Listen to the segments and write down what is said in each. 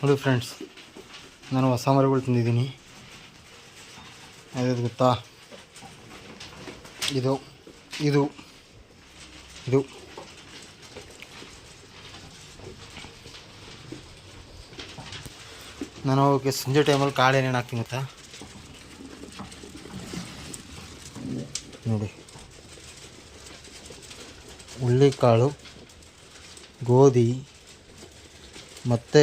ನೋಡಿ ಫ್ರೆಂಡ್ಸ್ ನಾನು ಹೊಸ ಮರಗಳು ತಂದಿದ್ದೀನಿ. ಅದು ಗೊತ್ತಾ? ಇದು ಇದು ಇದು. ನಾನು ಅವಕ್ಕೆ ಸಂಜೆ ಟೈಮಲ್ಲಿ ಕಾಳು ಏನೇನು ಹಾಕ್ತೀನಿ ಗೊತ್ತಾ? ನೋಡಿ. ಹುಳ್ಳಿಕಾಳು ಗೋಧಿ, ಮತ್ತು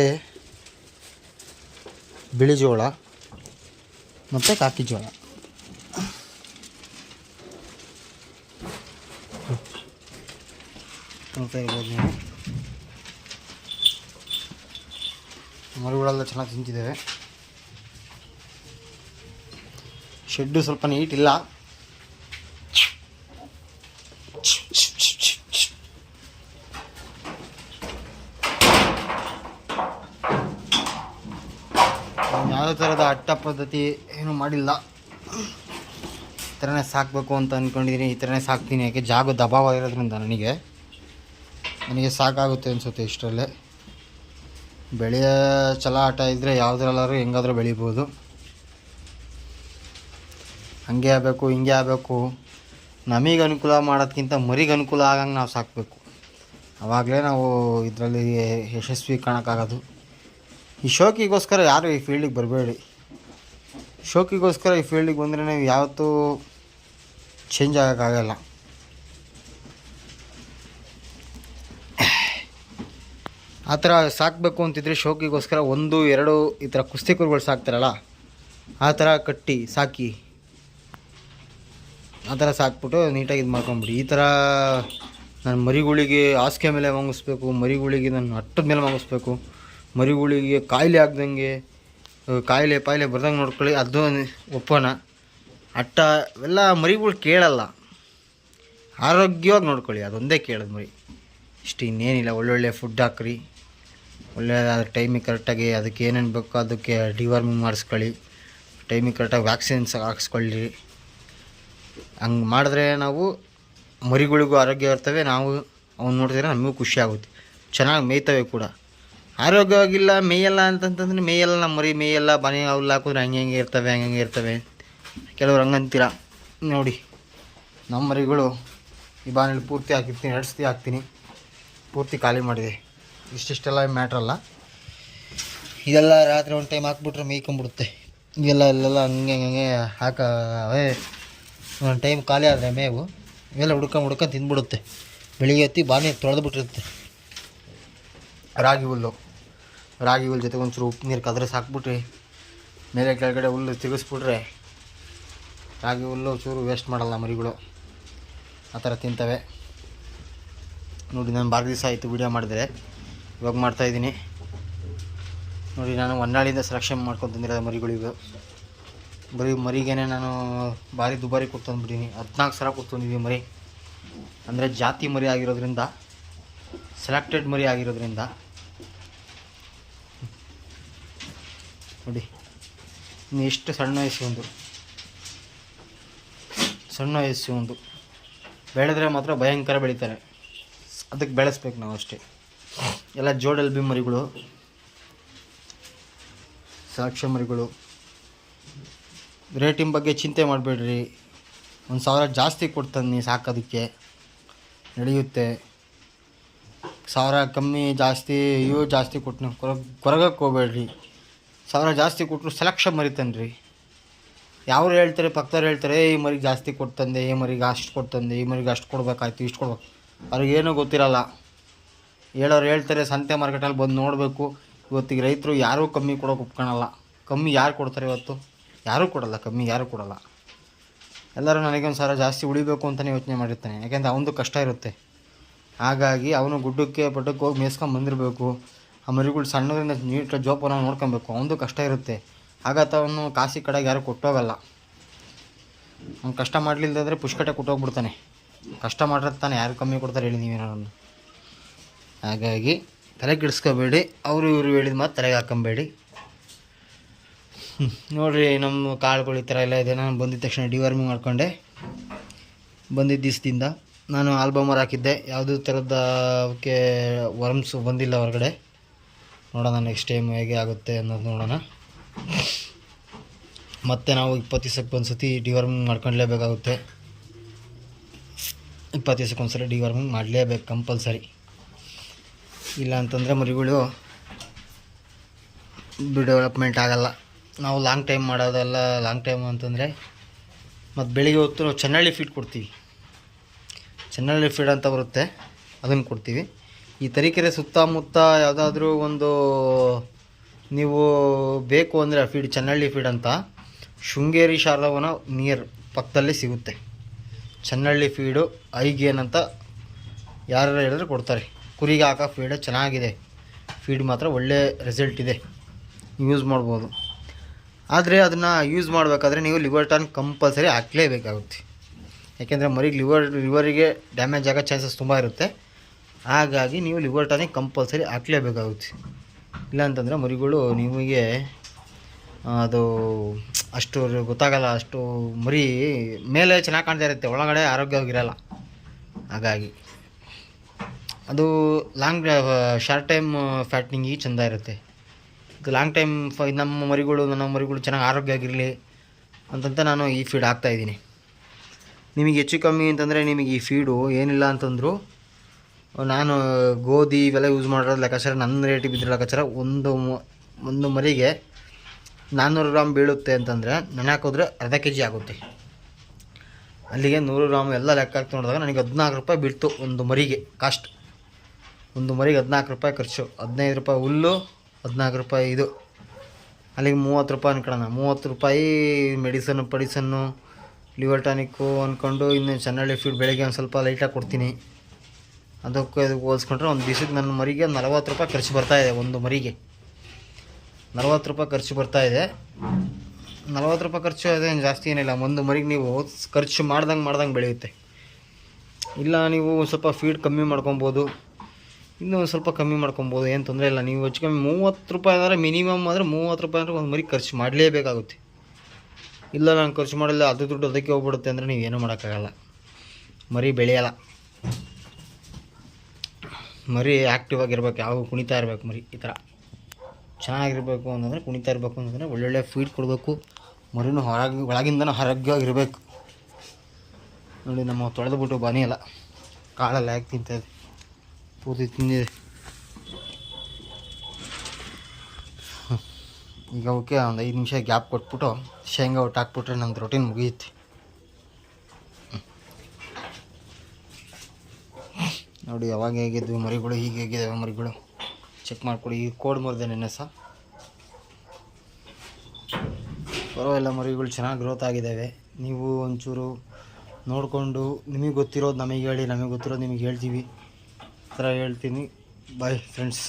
ಬಿಳಿ ಜೋಳ ಮತ್ತು ಕಾಕಿ ಜೋಳ. ನೋಡ್ತಾ ಇರ್ಬೋದು ನೀವು. ಮರಿಗಳೆಲ್ಲ ಚೆನ್ನಾಗಿ ತಿಂತಿದ್ದೇವೆ ಶೆಡ್ಡು ಸ್ವಲ್ಪ ನೀಟ್ ಇಲ್ಲ ಯಾವುದೇ ಥರದ ಅಟ್ಟ ಪದ್ಧತಿ ಏನು ಮಾಡಿಲ್ಲ. ಈ ಥರನೇ ಸಾಕಬೇಕು ಅಂತ ಅಂದ್ಕೊಂಡಿದ್ದೀನಿ ಈ ಥರನೇ ಸಾಕ್ತೀನಿ. ಯಾಕೆ? ಜಾಗ ದಬಾವ ಇರೋದ್ರಿಂದ ನನಗೆ. ನನಗೆ ಸಾಕಾಗುತ್ತೆ ಅನಿಸುತ್ತೆ ಇಷ್ಟರಲ್ಲೇ. ಬೆಳೆಯ ಛಲ ಆಟ ಇದ್ದರೆ ಯಾವುದ್ರಲ್ಲಾದ್ರೂ ಹೆಂಗಾದ್ರೂ ಬೆಳಿಬೋದು. ಹಂಗೆ ಆಗಬೇಕು, ಹಿಂಗೆ ಆಗಬೇಕು. ನಮಗೆ ಅನುಕೂಲ ಮಾಡೋದ್ಕಿಂತ ಮರಿಗೆ ಅನುಕೂಲ ಆಗಂಗೆ ನಾವು ಸಾಕಬೇಕು. ಆವಾಗಲೇ ನಾವು ಇದರಲ್ಲಿ ಯಶಸ್ವಿ ಕಾಣೋಕ್ಕಾಗೋದು. ಈ ಶೋಕಿಗೋಸ್ಕರ ಯಾರು ಈ ಫೀಲ್ಡಿಗೆ ಬರಬೇಡಿ. ಶೋಕಿಗೋಸ್ಕರ ಈ ಫೀಲ್ಡಿಗೆ ಬಂದರೆ ನೀವು ಯಾವತ್ತೂ ಚೇಂಜ್ ಆಗೋಕ್ಕಾಗಲ್ಲ. ಆ ಥರ ಸಾಕಬೇಕು ಅಂತಿದ್ರೆ ಶೋಕಿಗೋಸ್ಕರ ಒಂದು, ಎರಡು ಈ ಥರ ಕುಸ್ತಿ ಕುರಿಗಳು ಸಾಕ್ತಾರಲ್ಲ, ಆ ಥರ ಕಟ್ಟಿ, ಸಾಕಿ. ಆ ಥರ ಸಾಕ್ಬಿಟ್ಟು ನೀಟಾಗಿ ಇದು ಮಾಡ್ಕೊಂಬಿಡಿ. ಈ ಥರ ನಾನು ಮರಿಗಳಿಗೆ ಹಾಸಿಗೆ ಮೇಲೆ ಮಂಗಿಸ್ಬೇಕು ಮರಿಗಳಿಗೆ ನಾನು ಅಟ್ಟದ ಮೇಲೆ ಮಂಗಿಸ್ಬೇಕು ಮರಿಗಳಿಗೆ ಕಾಯಿಲೆ ಆಗ್ದಂಗೆ ಕಾಯಿಲೆ ಪಾಯಿಲೆ ಬರ್ದಂಗೆ ನೋಡ್ಕೊಳ್ಳಿ, ಅದು ಒಪ್ಪೋಣ. ಅಟ್ಟ ಎಲ್ಲ ಮರಿಗಳು ಕೇಳಲ್ಲ. ಆರೋಗ್ಯವಾಗಿ ನೋಡ್ಕೊಳ್ಳಿ, ಅದೊಂದೇ ಕೇಳೋದು ಮರಿ. ಇಷ್ಟು ಇನ್ನೇನಿಲ್ಲ, ಒಳ್ಳೊಳ್ಳೆ ಫುಡ್ ಹಾಕ್ರಿ. ಒಳ್ಳೆ ಟೈಮಿಗೆ ಕರೆಕ್ಟಾಗಿ ಅದಕ್ಕೆ ಏನೇನು ಬೇಕೋ ಅದಕ್ಕೆ ಡಿವಾರ್ಮಿಂಗ್ ಮಾಡಿಸ್ಕೊಳ್ಳಿ. ಟೈಮಿಗೆ ಕರೆಕ್ಟಾಗಿ ವ್ಯಾಕ್ಸಿನ್ಸ್ ಹಾಕ್ಸ್ಕೊಳ್ಳಿ. ಹಂಗೆ ಮಾಡಿದ್ರೆ ನಾವು ಮರಿಗಳಿಗೂ ಆರೋಗ್ಯ ಇರ್ತವೆ ನಾವು ಅವ್ನು ನೋಡಿದ್ರೆ ನಮಗೂ ಖುಷಿ ಆಗುತ್ತೆ. ಚೆನ್ನಾಗಿ ಮೇಯ್ತವೆ ಕೂಡ. ಆರೋಗ್ಯವಾಗಿಲ್ಲ, ಮೇಯಲ್ಲ ಅಂತಂತಂದ್ರೆ ಮೇಯಲ್ಲ, ನಮ್ಮ ಮರಿ ಮೇಯಲ್ಲ ಮನೆ ಹುಲ್ಲು ಹಾಕಿದ್ರೆ ಹಂಗೆ ಹಂಗೆ ಇರ್ತವೆ, ಹಂಗೆ ಹಂಗೆ ಇರ್ತವೆ. ಕೆಲವ್ರು ಹಂಗಂತೀರ? ನೋಡಿ, ನಮ್ಮ ಮರಿಗಳು ಈ ಬಾನಲ್ಲಿ ಪೂರ್ತಿ ಹಾಕಿರ್ತೀನಿ ಎರಡು ಸತಿ ಹಾಕ್ತೀನಿ. ಪೂರ್ತಿ ಖಾಲಿ ಮಾಡಿದೆ. ಇಷ್ಟಿಷ್ಟೆಲ್ಲ ಮ್ಯಾಟ್ರಲ್ಲ ಇದೆಲ್ಲ ರಾತ್ರಿ ಒಂದು ಟೈಮ್ ಹಾಕ್ಬಿಟ್ರೆ ಮೇಯ್ಕೊಂಬಿಡುತ್ತೆ ಇದೆಲ್ಲ ಇಲ್ಲೆಲ್ಲ ಹಂಗೆ ಹಂಗೆ ಹಾಕ ಒಂದು ಟೈಮ್ ಖಾಲಿ ಆದರೆ ಮೇವು. ಇವೆಲ್ಲ ಹುಡ್ಕೊಂಡು ಹುಡ್ಕೊಂಡು ತಿಂದ್ಬಿಡುತ್ತೆ. ಬೆಳಿಗ್ಗೆ ಎತ್ತಿ ಬಾನಿ ತೊಳೆದು ಬಿಟ್ಟಿರುತ್ತೆ ರಾಗಿ ಹುಲ್ಲು. ರಾಗಿ ಹುಲ್ಲು ಜೊತೆ ಒಂಚೂರು ಉಪ್ಪು ನೀರು ಕದ್ರೆ ಸಾಕ್ಬಿಟ್ರಿ. ಮೇಲೆ ಕೆಳಗಡೆ ಹುಲ್ಲು ತಿರುಗಿಸ್ಬಿಟ್ರೆ ರಾಗಿ ಹುಲ್ಲು ಚೂರು ವೇಸ್ಟ್ ಮಾಡಲ್ಲ ಮರಿಗಳು. ಆ ಥರ ತಿಂತವೆ. ನೋಡಿ, ನಾನು ಭಾಳ ದಿವಸ ಆಯಿತು ವೀಡಿಯೋ ಮಾಡಿದ್ರೆ. ಇವಾಗ ಮಾಡ್ತಾಯಿದ್ದೀನಿ ನೋಡಿ, ನಾನು ಹೊನ್ನಾಳಿಯಿಂದ ಸೆಲೆಕ್ಷನ್ ಮಾಡ್ಕೊಂಡು ತಂದಿರೋದು ಇವು. ಬರೀ ಮರಿಗೇನೆ ನಾನು ಭಾರಿ ದುಬಾರಿ ಕೊಟ್ಟು ಹದಿನಾಲ್ಕು ಸಾವಿರ ಕೊಟ್ಟು ಮರಿ. ಅಂದರೆ ಜಾತಿ ಮರಿ ಆಗಿರೋದ್ರಿಂದ ಸೆಲೆಕ್ಟೆಡ್ ಮರಿ ಆಗಿರೋದ್ರಿಂದ ನೋಡಿ, ಇನ್ನು ಎಷ್ಟು ಸಣ್ಣ ವಯಸ್ಸು ಒಂದು. ಸಣ್ಣ ವಯಸ್ಸು ಒಂದು. ಬೆಳೆದ್ರೆ ಮಾತ್ರ ಭಯಂಕರ ಬೆಳೀತಾರೆ. ಅದಕ್ಕೆ ಬೆಳೆಸ್ಬೇಕು ನಾವು ಅಷ್ಟೇ. ಎಲ್ಲ ಜೋಡಲ್ ಬಿ ಮರಿಗಳು, ಸಾಕ್ಷ್ಯ ಮರಿಗಳು. ರೇಟಿನ ಬಗ್ಗೆ ಚಿಂತೆ ಮಾಡಬೇಡ್ರಿ. ಒಂದು ಸಾವಿರ ಜಾಸ್ತಿ ಕೊಡ್ತಾನೆ ಸಾಕೋದಕ್ಕೆ. ನಡೆಯುತ್ತೆ. ಸಾವಿರ ಕಮ್ಮಿ ಜಾಸ್ತಿ, ಇವು ಜಾಸ್ತಿ ಕೊಟ್ಟು ಕೊರಗ ಕೊರಗಕ್ಕೆ ಹೋಗ್ಬೇಡ್ರಿ. ಸಾವಿರ ಜಾಸ್ತಿ ಕೊಟ್ಟರು ಸೆಲೆಕ್ಷನ್ ಮರಿತಾನೆ ರೀ ಯಾರು ಹೇಳ್ತಾರೆ ಪಕ್ಕದವ್ರು ಹೇಳ್ತಾರೆ "ಏ, ಈ ಮರಿಗೆ ಜಾಸ್ತಿ ಕೊಡ್ತಂದೆ ಈ ಮರಿಗೆ ಅಷ್ಟು ಕೊಡ್ತಂದೆ ಈ ಮರಿಗೆ ಅಷ್ಟು ಕೊಡಬೇಕಾಯ್ತು ಇಷ್ಟು ಕೊಡ್ಬೇಕು. ಅವ್ರಿಗೇನೂ ಗೊತ್ತಿರಲ್ಲ. ಹೇಳೋರು ಹೇಳ್ತಾರೆ ಸಂತೆ ಮಾರ್ಕೆಟಲ್ಲಿ ಬಂದು ನೋಡಬೇಕು. ಇವತ್ತಿಗೆ ರೈತರು ಯಾರೂ ಕಮ್ಮಿ ಕೊಡೋಕೆ ಒಪ್ಕೊಳಲ್ಲ. ಕಮ್ಮಿ ಯಾರು ಕೊಡ್ತಾರೆ ಇವತ್ತು? ಯಾರೂ ಕೊಡಲ್ಲ ಕಮ್ಮಿ ಯಾರೂ ಕೊಡಲ್ಲ. ಎಲ್ಲರೂ ನನಗೊಂದು ಸಾವಿರ ಜಾಸ್ತಿ ಉಳಿಬೇಕು ಅಂತಲೇ ಯೋಚನೆ ಮಾಡಿರ್ತಾನೆ. ಯಾಕೆಂದರೆ ಅವನದು ಕಷ್ಟ ಇರುತ್ತೆ. ಹಾಗಾಗಿ ಅವನು ಗುಡ್ಡಕ್ಕೆ ಪಟ್ಟಕ್ಕೆ ಹೋಗಿ ಮೇಯ್ಸ್ಕೊಂಡು ಬಂದಿರಬೇಕು. ಆ ಮರಿಗಳು ಸಣ್ಣದ್ರಿಂದ ನೀಟಾಗಿ ಜೋಪಾನ ನೋಡ್ಕೊಬೇಕು. ಅವನದು ಕಷ್ಟ ಇರುತ್ತೆ. ಹಾಗತ್ತ ಅವನು ಕಾಸಿ ಕಡೆಗೆ ಯಾರು ಕೊಟ್ಟೋಗಲ್ಲ. ಅವ್ನು ಕಷ್ಟ ಮಾಡಲಿಲ್ಲದ್ರೆ ಪುಷ್ಕಟೆ ಕೊಟ್ಟೋಗ್ಬಿಡ್ತಾನೆ. ಕಷ್ಟ ಮಾಡಿರ್ತಾನೆ ಯಾರು ಕಮ್ಮಿ ಕೊಡ್ತಾರೆ ಹೇಳಿ ನೀವೇನಾರನ್ನು ನಾನು ಹಾಗಾಗಿ ತಲೆ ಕೆಡಿಸ್ಕೋಬೇಡಿ. ಅವರು ಇವರು ಹೇಳಿದ ಮಾತು ತಲೆಗೆ ಹಾಕೊಂಬೇಡಿ. ನೋಡ್ರಿ ನಮ್ಮ ಕಾಳುಗಳು ಈ ಥರ ಎಲ್ಲ ಇದೆ. ನಾನು ಬಂದಿದ್ದ ತಕ್ಷಣ ಡಿವಾರ್ಮಿಂಗ್ ಮಾಡ್ಕೊಂಡೆ. ಬಂದಿದ್ದ ದಿವಸದಿಂದ ನಾನು ಆಲ್ಬಮರ್ ಹಾಕಿದ್ದೆ. ಯಾವುದೇ ಥರದ ಅವಕ್ಕೆ ವರ್ಮ್ಸು ಬಂದಿಲ್ಲ ಹೊರಗಡೆ. ನೋಡೋಣ ನೆಕ್ಸ್ಟ್ ಟೈಮ್ ಹೇಗೆ ಆಗುತ್ತೆ ಅನ್ನೋದು ನೋಡೋಣ. ಮತ್ತೆ ನಾವು ಇಪ್ಪತ್ತು ದಿವಸಕ್ಕೆ ಒಂದು ಸತಿ ಡಿವರ್ಮಿಂಗ್ ಮಾಡ್ಕೊಳ್ಲೇಬೇಕಾಗುತ್ತೆ ಇಪ್ಪತ್ತು ದಿವಸಕ್ಕೆ ಒಂದು ಸಲ ಡಿವರ್ಮಿಂಗ್ ಮಾಡಲೇಬೇಕು ಕಂಪಲ್ಸರಿ ಇಲ್ಲ ಅಂತಂದರೆ ಮರಿಗಳು ಡೆವಲಪ್ಮೆಂಟ್ ಆಗೋಲ್ಲ. ನಾವು ಲಾಂಗ್ ಟೈಮ್ ಮಾಡೋದೆಲ್ಲ ಲಾಂಗ್ ಟೈಮ್ ಅಂತಂದರೆ ಮತ್ತು ಬೆಳಿಗ್ಗೆ ಹೊತ್ತು ಚೆನ್ನಳ್ಳಿ ಫೀಡ್ ಕೊಡ್ತೀವಿ. ಚೆನ್ನಳ್ಳಿ ಫೀಡ್ ಅಂತ ಬರುತ್ತೆ, ಅದನ್ನು ಕೊಡ್ತೀವಿ. ಈ ತರೀಕೆರೆ ಸುತ್ತಮುತ್ತ ಯಾವುದಾದ್ರೂ ಒಂದು ನೀವು ಬೇಕು ಅಂದರೆ ಫೀಡ್, ಚನ್ನಳ್ಳಿ ಫೀಡ್ ಅಂತ, ಶೃಂಗೇರಿ ಶಾರದವನ ನಿಯರ್ ಪಕ್ಕದಲ್ಲೇ ಸಿಗುತ್ತೆ. ಚನ್ನಳ್ಳಿ ಫೀಡು, ಐಗೇನ್ ಅಂತ ಯಾರು ಹೇಳಿದ್ರೆ ಕೊಡ್ತಾರೆ. ಕುರಿಗೆ ಹಾಕೋ ಫೀಡ್ ಚೆನ್ನಾಗಿದೆ. ಫೀಡ್ ಮಾತ್ರ ಒಳ್ಳೆ ರಿಸಲ್ಟ್ ಇದೆ. ಯೂಸ್ ಮಾಡ್ಬೋದು. ಆದರೆ ಅದನ್ನು ಯೂಸ್ ಮಾಡಬೇಕಾದ್ರೆ ನೀವು ಲಿವರ್ ಟಾನ್ ಕಂಪಲ್ಸರಿ ಹಾಕಲೇಬೇಕಾಗುತ್ತೆ. ಯಾಕೆಂದರೆ ಮರಿಗೆ ಲಿವರ್ ಲಿವರಿಗೆ ಡ್ಯಾಮೇಜ್ ಆಗೋ ಚಾನ್ಸಸ್ ತುಂಬ ಇರುತ್ತೆ. ಹಾಗಾಗಿ ನೀವು ಲಿವರ್ ಟಾನಿಕ್ ಕಂಪಲ್ಸರಿ ಹಾಕ್ಲೇಬೇಕಾಗುತ್ತೆ. ಇಲ್ಲಾಂತಂದರೆ ಮರಿಗಳು ನಿಮಗೆ ಅದು ಅಷ್ಟು ಗೊತ್ತಾಗಲ್ಲ, ಅಷ್ಟು ಮರಿ ಮೇಲೆ ಚೆನ್ನಾಗಿ ಕಾಣ್ತಾ ಇರುತ್ತೆ, ಒಳಗಡೆ ಆರೋಗ್ಯವಾಗಿರಲ್ಲ. ಹಾಗಾಗಿ ಅದು ಲಾಂಗ್ ಶಾರ್ಟ್ ಟೈಮ್ ಫ್ಯಾಟ್ನಿಂಗಿಗೆ ಚೆಂದ ಇರುತ್ತೆ. ಇದು ಲಾಂಗ್ ಟೈಮ್ ಫ ನಮ್ಮ ಮರಿಗಳು ನನ್ನ ಮರಿಗಳು ಚೆನ್ನಾಗಿ ಆರೋಗ್ಯ ಆಗಿರಲಿ ಅಂತಂತ ನಾನು ಈ ಫೀಡ್ ಹಾಕ್ತಾಯಿದ್ದೀನಿ ನಿಮಗೆ ಹೆಚ್ಚು ಕಮ್ಮಿ ಅಂತಂದರೆ ನಿಮಗೆ ಈ ಫೀಡು ಏನಿಲ್ಲ ಅಂತಂದರೂ ನಾನು ಗೋಧಿ ಇವೆಲ್ಲ ಯೂಸ್ ಮಾಡಿರೋದು ಲೆಕ್ಕಾಚಾರ ನನ್ನ ರೇಟಿಗೆ ಬಿದ್ದಿರೋ ಲೆಕ್ಕಾಚಾರ ಒಂದು ಒಂದು ಮರಿಗೆ ನಾನ್ನೂರು ಗ್ರಾಮ್ ಬೀಳುತ್ತೆ ಅಂತಂದರೆ ನೆನೆ ಹಾಕಿದ್ರೆ ಅರ್ಧ ಕೆ ಜಿ ಆಗುತ್ತೆ. ಅಲ್ಲಿಗೆ ನೂರು ಗ್ರಾಮ್ ಎಲ್ಲ ಲೆಕ್ಕ ಹಾಕಿ ನೋಡಿದಾಗ ನನಗೆ ಹದಿನಾಲ್ಕು ರೂಪಾಯಿ ಬೀಳ್ತು ಒಂದು ಮರಿಗೆ ಕಾಸ್ಟ್ ಒಂದು ಮರಿಗೆ ಹದಿನಾಲ್ಕು ರೂಪಾಯಿ ಖರ್ಚು, ಹದಿನೈದು ರೂಪಾಯಿ ಹುಲ್ಲು, ಹದಿನಾಲ್ಕು ರೂಪಾಯಿ ಇದು. ಅಲ್ಲಿಗೆ ಮೂವತ್ತು ರೂಪಾಯಿ ಅನ್ಕೊಳ್ಳೋಣ, ಮೂವತ್ತು ರೂಪಾಯಿ ಮೆಡಿಸನ್ನು ಪಡಿಸನ್ನು ಲಿವರ್ ಟಾನಿಕ್ಕು ಅಂದ್ಕೊಂಡು ಇನ್ನು ಚೆನ್ನಳ್ಳಿ ಫೀಡ್ ಬೆಳಗ್ಗೆ ಒಂದು ಸ್ವಲ್ಪ ಲೈಟಾಗಿ ಕೊಡ್ತೀನಿ. ಅದಕ್ಕೆ ಇದಕ್ಕೆ ಹೋಲಿಸ್ಕೊಂಡ್ರೆ ಒಂದು ದಿವಸಕ್ಕೆ ನನ್ನ ಮರಿಗೆ ನಲವತ್ತು ರೂಪಾಯಿ ಖರ್ಚು ಬರ್ತಾ ಇದೆ, ಒಂದು ಮರಿಗೆ. ನಲವತ್ತು ರೂಪಾಯಿ ಖರ್ಚು ಬರ್ತಾ ಇದೆ. ನಲವತ್ತು ರೂಪಾಯಿ ಖರ್ಚು ಅದೇನು ಜಾಸ್ತಿ ಏನಿಲ್ಲ. ಒಂದು ಮರಿಗೆ ನೀವು ಖರ್ಚು ಮಾಡ್ದಂಗೆ ಮಾಡ್ದಂಗೆ ಬೆಳೆಯುತ್ತೆ. ಇಲ್ಲ ನೀವು ಸ್ವಲ್ಪ ಫೀಡ್ ಕಮ್ಮಿ ಮಾಡ್ಕೊಬೋದು, ಇನ್ನೂ ಒಂದು ಸ್ವಲ್ಪ ಕಮ್ಮಿ ಮಾಡ್ಕೊಬೋದು, ಏನು ತೊಂದರೆ ಇಲ್ಲ. ನೀವು ಹೆಚ್ಚು ಕಮ್ಮಿ ಮೂವತ್ತು ರೂಪಾಯಿ ಅಂದರೆ ಮಿನಿಮಮ್ ಆದರೆ ಮೂವತ್ತು ರೂಪಾಯಿ ಅಂದರೆ ಒಂದು ಮರಿಗೆ ಖರ್ಚು ಮಾಡಲೇಬೇಕಾಗುತ್ತೆ. ಇಲ್ಲ ನಾನು ಖರ್ಚು ಮಾಡಿಲ್ಲ, ಅದು ದುಡ್ಡು ಅದಕ್ಕೆ ಹೋಗ್ಬಿಡುತ್ತೆ ಅಂದರೆ ನೀವು ಏನೂ ಮಾಡೋಕ್ಕಾಗಲ್ಲ. ಮರಿ ಬೆಳೆಯಲ್ಲ. ಮರಿ ಆ್ಯಕ್ಟಿವ್ ಆಗಿರ್ಬೇಕು, ಯಾವಾಗ ಕುಣಿತಾ ಇರಬೇಕು ಮರಿ, ಈ ಥರ. ಚೆನ್ನಾಗಿರ್ಬೇಕು ಅಂತಂದರೆ ಕುಣಿತಾ ಇರಬೇಕು ಅಂತಂದರೆ ಒಳ್ಳೊಳ್ಳೆ ಫೀಡ್ ಕೊಡಬೇಕು. ಮರಿನೂ ಹೊರಗೆ, ಒಳಗಿಂದನೂ ಆರೋಗ್ಯವಾಗಿರಬೇಕು. ನೋಡಿ, ನಮ್ಮ ತೊಳೆದ್ಬಿಟ್ಟು ಬನಿ ಅಲ್ಲ, ಕಾಳಲ್ಲಿ ಯಾಕೆ ತಿಂತಾಯಿದೆ ಪೂರ್ತಿ ತಿಂದಿದೆ. ಈಗ ಅವಕ್ಕೆ ಒಂದು ಐದು ನಿಮಿಷ ಗ್ಯಾಪ್ ಕೊಟ್ಬಿಟ್ಟು ಶೇಂಗಾ ಒಟ್ಟು ಹಾಕ್ಬಿಟ್ರೆ ನಂದು ರೊಟೀನ್ ಮುಗಿಯುತ್ತೆ. ನೋಡಿ ಯಾವಾಗ ಹೇಗಿದ್ವಿ, ಮರಿಗಳು ಹೀಗೆ ಹೇಗಿದ್ದಾವೆ ಮರಿಗಳು. ಚೆಕ್ ಮಾಡಿಕೊಡಿ ಈಗ ಕೋಡ್ ಮುರಿದೆ ನೆನ್ನೆ ಸಹ. ಪರವಾಗಿಲ್ಲ ಮರಿಗಳು, ಚೆನ್ನಾಗಿ ಗ್ರೋತ್ ಆಗಿದ್ದಾವೆ ನೀವು ಒಂಚೂರು ನೋಡಿಕೊಂಡು, ನಿಮಗೆ ಗೊತ್ತಿರೋದು ನಮಗೆ ಹೇಳಿ, ನಮಗೆ ಗೊತ್ತಿರೋದು ನಿಮಗೆ ಹೇಳ್ತೀವಿ. ಥರ ಹೇಳ್ತೀನಿ. Bye friends